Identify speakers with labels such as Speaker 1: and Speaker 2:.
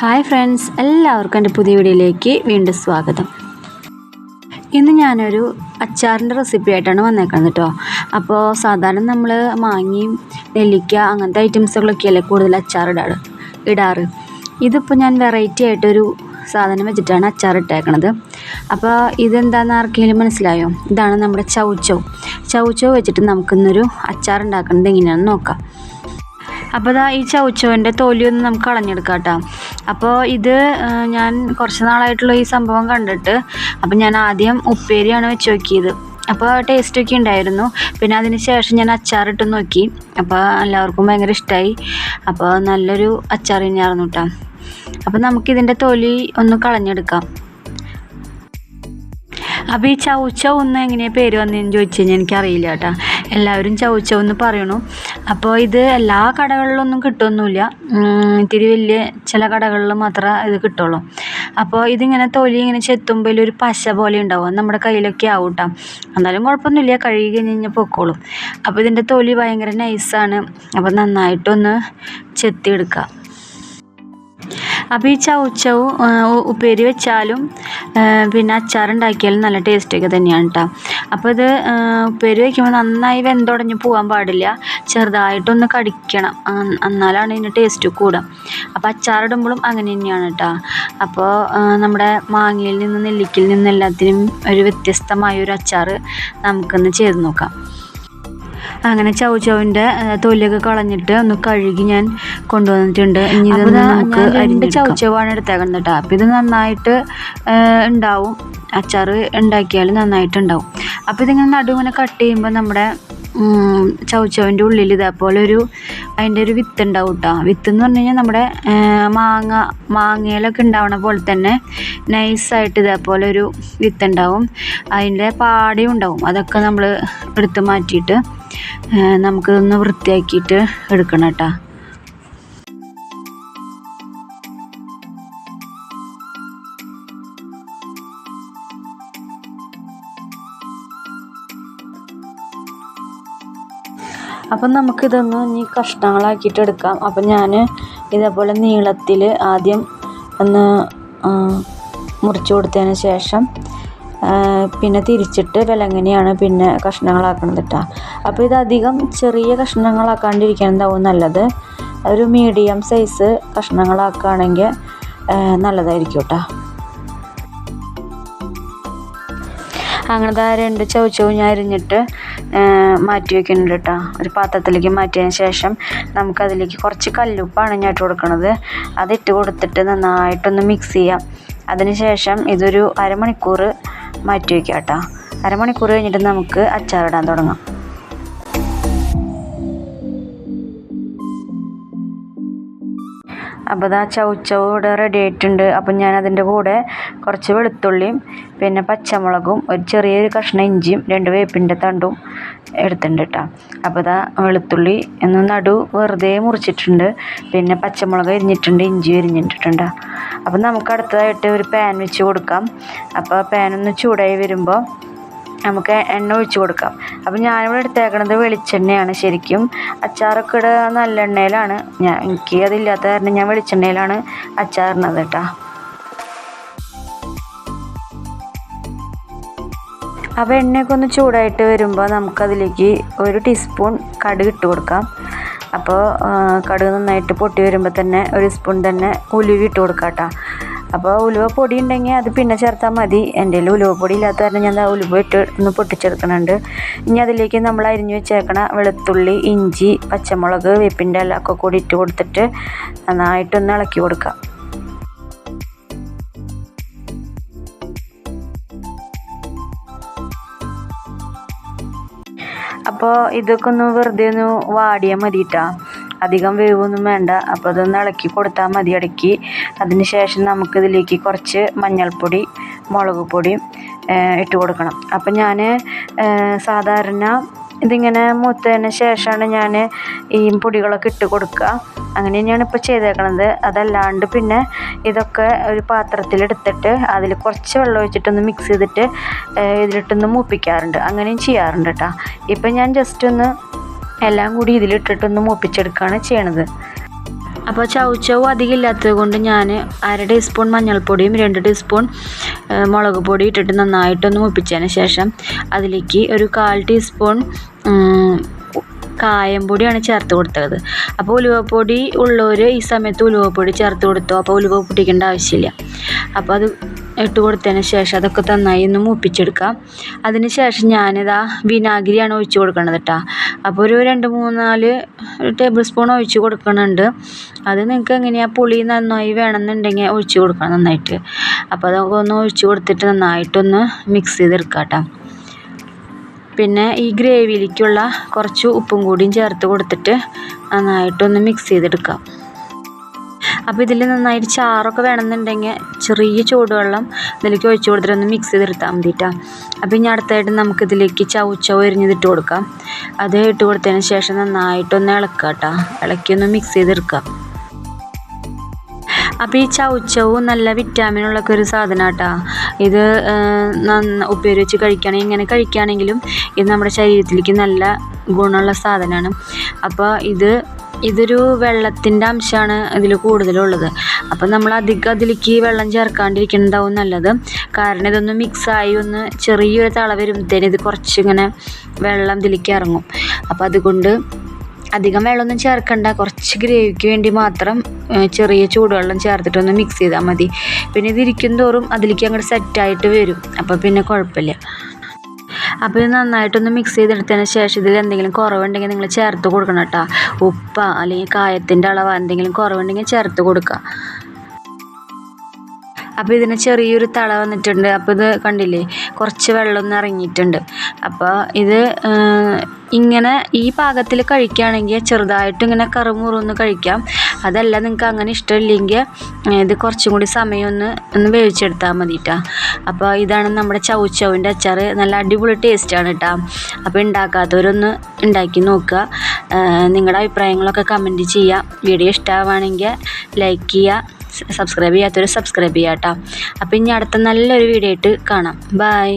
Speaker 1: Hi friends എല്ലാവർക്കും എന്റെ പുതിയ വീഡിയോയിലേക്ക് വീണ്ടും സ്വാഗതം. ഇന്ന് ഞാനൊരു അച്ചാറിന്റെ റെസിപ്പി ആയിട്ടാണ് വന്നേക്കുന്നത് കേട്ടോ. അപ്പോൾ സാധാരണ നമ്മൾ മാങ്ങയും നെല്ലിക്ക അങ്ങനത്തെ ഐറ്റംസുകളൊക്കെയല്ലേ കൂടുതൽ അച്ചാർ ഇടാറ്? ഇടാറ്. ഇതിപ്പോൾ ഞാൻ വെറൈറ്റി ആയിട്ടൊരു സാധനം വെച്ചിട്ടാണ് അച്ചാർ ഇട്ടേക്കണത്. അപ്പോൾ ഇതെന്താണെന്ന് ആർക്കെങ്കിലും മനസ്സിലായോ? ഇതാണ് നമ്മുടെ ചൗച്ചൗ ചൗച്ചൗ വെച്ചിട്ട് നമുക്കിന്നൊരു അച്ചാർ ഉണ്ടാക്കുന്നത് എങ്ങനെയാണെന്ന് നോക്കാം. അപ്പോൾ ദാ ഈ ചവച്ചോന്റെ തോലിയൊന്ന് നമുക്ക് കളഞ്ഞെടുക്കാം കേട്ടോ അപ്പോൾ ഇത് ഞാൻ കുറച്ച് നാളായിട്ടുള്ള ഈ സംഭവം കണ്ടിട്ട് അപ്പം ഞാൻ ആദ്യം ഉപ്പേരിയാണ് വെച്ച് നോക്കിയത്. അപ്പോൾ ടേസ്റ്റൊക്കെ ഉണ്ടായിരുന്നു. പിന്നെ അതിന് ശേഷം ഞാൻ അച്ചാറിട്ട് നോക്കി. അപ്പോൾ എല്ലാവർക്കും ഭയങ്കര ഇഷ്ടമായി അപ്പോൾ നല്ലൊരു അച്ചാർ തന്നെയായിരുന്നു കേട്ടോ അപ്പോൾ നമുക്കിതിന്റെ തൊലി ഒന്ന് കളഞ്ഞെടുക്കാം. അപ്പോൾ ഈ ചവച്ച ഒന്ന് എങ്ങനെയാണ് പേര് വന്നതെന്ന് ചോദിച്ചു കഴിഞ്ഞാൽ എനിക്കറിയില്ല കേട്ടോ എല്ലാവരും ചവച്ചവെന്ന് പറയണു. അപ്പോൾ ഇത് എല്ലാ കടകളിലൊന്നും കിട്ടുമൊന്നുമില്ല ഇത്തിരി വലിയ ചില കടകളിൽ മാത്രമേ ഇത് കിട്ടുള്ളൂ. അപ്പോൾ ഇതിങ്ങനെ തൊലി ഇങ്ങനെ ചെത്തുമ്പോൾ ഒരു പശ പോലെ ഉണ്ടാവും നമ്മുടെ കയ്യിലൊക്കെ ആവും കേട്ടോ എന്നാലും കുഴപ്പമൊന്നുമില്ല കഴുകി കഴിഞ്ഞ് കഴിഞ്ഞാൽ പൊക്കോളും. അപ്പോൾ ഇതിന്റെ തൊലി ഭയങ്കര നൈസാണ് അപ്പോൾ നന്നായിട്ടൊന്ന് ചെത്തിയെടുക്കുക അപ്പോൾ ഈ ഉപ്പേരി വെച്ചാലും പിന്നെ അച്ചാറുണ്ടാക്കിയാലും നല്ല ടേസ്റ്റൊക്കെ തന്നെയാണ് കേട്ടോ അപ്പോൾ ഇത് ഉപ്പേരി വയ്ക്കുമ്പോൾ നന്നായി വെന്തുടഞ്ഞ് പോകാൻ പാടില്ല. ചെറുതായിട്ടൊന്ന് കടിക്കണം. എന്നാലാണ് ഇതിന്റെ ടേസ്റ്റ് കൂടുക. അപ്പോൾ അച്ചാറിടുമ്പോഴും അങ്ങനെ തന്നെയാണ് കേട്ടോ അപ്പോൾ നമ്മുടെ മാങ്ങയിൽ നിന്ന് നെല്ലിക്കയിൽ നിന്ന് എല്ലാത്തിനും ഒരു വ്യത്യസ്തമായ ഒരു അച്ചാർ നമുക്കൊന്ന് ചെയ്ത് നോക്കാം. അങ്ങനെ ചൗചൗവിന്റെ തൊലിയൊക്കെ കളഞ്ഞിട്ട് ഒന്ന് കഴുകി ഞാൻ കൊണ്ടുവന്നിട്ടുണ്ട്. ഇനി നമുക്ക് രണ്ട് ചൗചൗവാണ് എടുത്തേക്കുന്നത് കേട്ടോ. അപ്പം ഇത് നന്നായിട്ട് ഉണ്ടാവും. അച്ചാർ ഉണ്ടാക്കിയാൽ നന്നായിട്ടുണ്ടാവും അപ്പോൾ ഇതിങ്ങനെ നടുവിനെ കട്ട് ചെയ്യുമ്പോൾ നമ്മുടെ ഉം, ചൗചൗവിന്റെ ഉള്ളിൽ ഇതേപോലെ ഒരു അതിന്റെ ഒരു വിത്ത് ഉണ്ടാവും കേട്ടോ. വിത്ത് എന്ന് പറഞ്ഞു കഴിഞ്ഞാൽ നമ്മുടെ മാങ്ങ മാങ്ങയിലൊക്കെ ഉണ്ടാവണ പോലെ തന്നെ നൈസായിട്ട് ഇതേപോലെ ഒരു വിത്ത് ഉണ്ടാവും. അതിന്റെ പാടയും ഉണ്ടാവും. അതൊക്കെ നമ്മൾ എടുത്ത് മാറ്റിയിട്ട് നമുക്കിതൊന്ന് വൃത്തിയാക്കിയിട്ട് എടുക്കണം കേട്ടോ. അപ്പം നമുക്കിതൊന്ന് ഇനി കഷ്ണങ്ങളാക്കിയിട്ട് എടുക്കാം. അപ്പം ഞാൻ ഇതേപോലെ നീളത്തിൽ ആദ്യം ഒന്ന് മുറിച്ചു കൊടുത്തതിന് ശേഷം പിന്നെ തിരിച്ചിട്ട് വിലങ്ങനെയാണ് പിന്നെ കഷ്ണങ്ങളാക്കണത് കേട്ടോ അപ്പോൾ ഇതധികം ചെറിയ കഷ്ണങ്ങളാക്കാണ്ടിരിക്കണതാവും നല്ലത്? ഒരു മീഡിയം സൈസ് കഷ്ണങ്ങളാക്കുകയാണെങ്കിൽ നല്ലതായിരിക്കും കേട്ടോ അങ്ങനത്തെ രണ്ട് ചവച്ചവും ഞാൻ അരിഞ്ഞിട്ട് മാറ്റി വെക്കുന്നുണ്ട് കേട്ടോ ഒരു പാത്രത്തിലേക്ക് മാറ്റിയതിന് ശേഷം നമുക്കതിലേക്ക് കുറച്ച് കല്ലുപ്പാണ് ഞാൻ ഇട്ട് കൊടുക്കുന്നത് അതിട്ട് കൊടുത്തിട്ട് നന്നായിട്ടൊന്ന് മിക്സ് ചെയ്യാം. അതിന് ശേഷം ഇതൊരു അരമണിക്കൂർ മാറ്റി വയ്ക്കാം കേട്ടോ അരമണിക്കൂർ കഴിഞ്ഞിട്ട് നമുക്ക് അച്ചാറിടാൻ തുടങ്ങാം. അപ്പോൾ ഇതാ ചൗച്ചവ് ഇവിടെ റെഡി ആയിട്ടുണ്ട്. അപ്പം ഞാൻ അതിന്റെ കൂടെ കുറച്ച് വെളുത്തുള്ളിയും പിന്നെ പച്ചമുളകും ഒരു ചെറിയൊരു കഷ്ണം ഇഞ്ചിയും രണ്ട് വേപ്പിന്റെ തണ്ടും എടുത്തിട്ടുണ്ട് കേട്ടോ അപ്പോൾ ഇതാ വെളുത്തുള്ളി എന്ന് നടു വെറുതെ മുറിച്ചിട്ടുണ്ട്. പിന്നെ പച്ചമുളക് എരിഞ്ഞിട്ടുണ്ട് ഇഞ്ചി എരിഞ്ഞിട്ടുണ്ട് അപ്പം നമുക്ക് അടുത്തതായിട്ട് ഒരു പാൻ വെച്ച് കൊടുക്കാം. അപ്പോൾ പാൻ ഒന്ന് ചൂടായി വരുമ്പോൾ നമുക്ക് എണ്ണ ഒഴിച്ച് കൊടുക്കാം. അപ്പം ഞാനിവിടെ എടുത്തേക്കണത് വെളിച്ചെണ്ണയാണ് ശരിക്കും. അച്ചാറൊക്കെ നല്ല എണ്ണയിലാണ്. ഞാൻ എനിക്ക് അതില്ലാത്ത കാരണം ഞാൻ വെളിച്ചെണ്ണയിലാണ് അച്ചാറിനത് കേട്ടോ. അപ്പോൾ എണ്ണയൊക്കെ ഒന്ന് ചൂടായിട്ട് വരുമ്പോൾ നമുക്കതിലേക്ക് ഒരു ടീസ്പൂൺ കടുക് ഇട്ട് കൊടുക്കാം. അപ്പോൾ കടുക് നന്നായിട്ട് പൊട്ടി വരുമ്പോൾ തന്നെ ഒരു സ്പൂൺ തന്നെ ഉലുവി ഇട്ട് കൊടുക്കാം കേട്ടോ. അപ്പോൾ ഉലുവ പൊടി ഉണ്ടെങ്കിൽ അത് പിന്നെ ചേർത്താൽ മതി. എന്റെ ഉലുവ പൊടി ഇല്ലാത്ത കാരണം ഞാൻ ഉലുവ ഇട്ട് ഒന്ന് പൊട്ടിച്ചെടുക്കുന്നുണ്ട് ഇനി അതിലേക്ക് നമ്മൾ അരിഞ്ഞു വെച്ചേക്കണ വെളുത്തുള്ളി ഇഞ്ചി പച്ചമുളക് വേപ്പിന്റെ ഇല ഒക്കെ കൂടി ഇട്ട് കൊടുത്തിട്ട് നന്നായിട്ടൊന്ന് ഇളക്കി കൊടുക്കാം. അപ്പോൾ ഇതൊക്കെ ഒന്ന് വെറുതെ ഒന്ന് വാടിയാൽ മതി കേട്ടോ അധികം വേവൊന്നും വേണ്ട. അപ്പോൾ അതൊന്ന് ഇളക്കി കൊടുത്താൽ മതി ഇടയ്ക്ക്. അതിന് ശേഷം നമുക്കിതിലേക്ക് കുറച്ച് മഞ്ഞൾപ്പൊടി മുളക് പൊടി ഇട്ട് കൊടുക്കണം. അപ്പം ഞാൻ സാധാരണ ഇതിങ്ങനെ മൂത്തതിന് ശേഷമാണ് ഞാൻ ഈ പൊടികളൊക്കെ ഇട്ട് കൊടുക്കുക. അങ്ങനെ തന്നെയാണ് ഇപ്പോൾ ചെയ്തേക്കണത്. അതല്ലാണ്ട് പിന്നെ ഇതൊക്കെ ഒരു പാത്രത്തിലെടുത്തിട്ട് അതിൽ കുറച്ച് വെള്ളം ഒഴിച്ചിട്ടൊന്ന് മിക്സ് ചെയ്തിട്ട് ഇതിലിട്ടൊന്ന് മൂപ്പിക്കാറുണ്ട്. അങ്ങനെയും ചെയ്യാറുണ്ട് കേട്ടോ ഇപ്പം ഞാൻ ജസ്റ്റ് ഒന്ന് എല്ലാം കൂടി ഇതിലിട്ടിട്ടൊന്ന് മൂപ്പിച്ചെടുക്കുകയാണ് ചെയ്യണത്. അപ്പോൾ ചൗച്ചവ് അധികം ഇല്ലാത്തത് കൊണ്ട് ഞാൻ അര ടീസ്പൂൺ മഞ്ഞൾപ്പൊടിയും രണ്ട് ടീസ്പൂൺ മുളക് പൊടി ഇട്ടിട്ട് നന്നായിട്ടൊന്ന് മുപ്പിച്ചതിന് ശേഷം അതിലേക്ക് ഒരു കാൽ ടീസ്പൂൺ കായം പൊടിയാണ് ചേർത്ത് കൊടുത്തത്. അപ്പോൾ ഉലുവപ്പൊടി ഉള്ളവർ ഈ സമയത്ത് ഉലുവപ്പൊടി ചേർത്ത് കൊടുത്തു. അപ്പോൾ ഉലുവ പൊട്ടിക്കേണ്ട ആവശ്യമില്ല. അപ്പോൾ അത് ഇട്ട് കൊടുത്തതിന് ശേഷം അതൊക്കെ നന്നായി ഒന്ന് മൂപ്പിച്ചെടുക്കാം അതിന് ശേഷം ഞാനിതാ വിനാഗിരിയാണ് ഒഴിച്ച് കൊടുക്കണത് കേട്ടോ അപ്പോൾ ഒരു രണ്ട് മൂന്നാൽ ടേബിൾ സ്പൂൺ ഒഴിച്ച് കൊടുക്കണുണ്ട്. അത് നിങ്ങൾക്ക് എങ്ങനെയാണ് പുളി നന്നായി വേണമെന്നുണ്ടെങ്കിൽ ഒഴിച്ച് കൊടുക്കണം നന്നായിട്ട്. അപ്പോൾ അതൊക്കെ ഒന്ന് ഒഴിച്ച് കൊടുത്തിട്ട് നന്നായിട്ടൊന്ന് മിക്സ് ചെയ്തെടുക്കാം കേട്ടോ പിന്നെ ഈ ഗ്രേവിയിലേക്കുള്ള കുറച്ച് ഉപ്പും കൂടിയും ചേർത്ത് കൊടുത്തിട്ട് നന്നായിട്ടൊന്ന് മിക്സ് ചെയ്തെടുക്കാം അപ്പോൾ ഇതിൽ നന്നായിട്ട് ചാറൊക്കെ വേണമെന്നുണ്ടെങ്കിൽ ചെറിയ ചൂടുവെള്ളം ഇതിലേക്ക് ഒഴിച്ചു കൊടുത്തിട്ട് ഒന്ന് മിക്സ് ചെയ്തെടുത്താൽ മതി കേട്ടോ അപ്പോൾ ഇനി അടുത്തായിട്ട് നമുക്ക് ഇതിലേക്ക് ചവച്ചവ് എരിഞ്ഞതിട്ട് കൊടുക്കാം. അത് ഇട്ട് കൊടുത്തതിന് ശേഷം നന്നായിട്ടൊന്ന് ഇളക്കുക കേട്ടോ ഇളക്കി ഒന്ന് മിക്സ് ചെയ്തെടുക്കാം അപ്പോൾ ഈ ചവച്ചവും നല്ല വിറ്റാമിനുള്ളൊക്കെ ഒരു സാധനം കേട്ടോ ഇത് ഉപ്പേരി വെച്ച് കഴിക്കുകയാണെങ്കിൽ ഇങ്ങനെ കഴിക്കുകയാണെങ്കിലും ഇത് നമ്മുടെ ശരീരത്തിലേക്ക് നല്ല ഗുണമുള്ള സാധനമാണ് അപ്പോൾ ഇത് ഇതൊരു വെള്ളത്തിന്റെ അംശമാണ് ഇതിൽ കൂടുതലുള്ളത്. അപ്പം നമ്മൾ അധികം അതിലേക്ക് വെള്ളം ചേർക്കാണ്ടിരിക്കുന്നതാവും നല്ലത്. കാരണം ഇതൊന്ന് മിക്സായി ഒന്ന് ചെറിയൊരു തള വരുമ്പോഴത്തേന് ഇത് കുറച്ചിങ്ങനെ വെള്ളം ഇതിലേക്ക് ഇറങ്ങും. അപ്പോൾ അതുകൊണ്ട് അധികം വെള്ളമൊന്നും ചേർക്കണ്ട. കുറച്ച് ഗ്രേവിക്ക് വേണ്ടി മാത്രം ചെറിയ ചൂടുവെള്ളം ചേർത്തിട്ടൊന്ന് മിക്സ് ചെയ്താൽ മതി. പിന്നെ ഇത് തോറും അതിലേക്ക് അങ്ങോട്ട് സെറ്റായിട്ട് വരും. അപ്പോൾ പിന്നെ കുഴപ്പമില്ല. അപ്പോൾ ഇത് നന്നായിട്ടൊന്ന് മിക്സ് ചെയ്തെടുത്തതിന് ശേഷം ഇതിൽ എന്തെങ്കിലും കുറവുണ്ടെങ്കിൽ നിങ്ങൾ ചേർത്ത് കൊടുക്കണം കേട്ടോ. ഉപ്പ അല്ലെങ്കിൽ കായത്തിന്റെ അളവ് എന്തെങ്കിലും കുറവുണ്ടെങ്കിൽ ചേർത്ത് കൊടുക്കുക. അപ്പോൾ ഇതിന് ചെറിയൊരു തള വന്നിട്ടുണ്ട്. അപ്പോൾ ഇത് കണ്ടില്ലേ? കുറച്ച് വെള്ളം ഒന്ന് ഇറങ്ങിയിട്ടുണ്ട്. അപ്പോൾ ഇത് ഇങ്ങനെ ഈ പാകത്തിൽ കഴിക്കുകയാണെങ്കിൽ ചെറുതായിട്ട് ഇങ്ങനെ കറുമുറുന്ന് കഴിക്കാം. അതല്ല നിങ്ങൾക്ക് അങ്ങനെ ഇഷ്ടമില്ലെങ്കിൽ ഇത് കുറച്ചും കൂടി സമയം ഒന്ന് ഒന്ന് വേവിച്ചെടുത്താൽ മതി കേട്ടോ അപ്പോൾ ഇതാണ് നമ്മുടെ ചൗച്ചവിന്റെ അച്ചാർ. നല്ല അടിപൊളി ടേസ്റ്റാണ് കേട്ടോ അപ്പോൾ ഉണ്ടാക്കാത്തവരൊന്ന് ഉണ്ടാക്കി നോക്കുക. നിങ്ങളുടെ അഭിപ്രായങ്ങളൊക്കെ കമന്റ് ചെയ്യുക വീഡിയോ ഇഷ്ടമാവുകയാണെങ്കിൽ ലൈക്ക് ചെയ്യുക സബ്സ്ക്രൈബ് ചെയ്യാത്തവർ സബ്സ്ക്രൈബ് ചെയ്യാം കേട്ടോ അപ്പോൾ ഇനി അടുത്ത നല്ലൊരു വീഡിയോ ആയിട്ട് കാണാം. ബൈ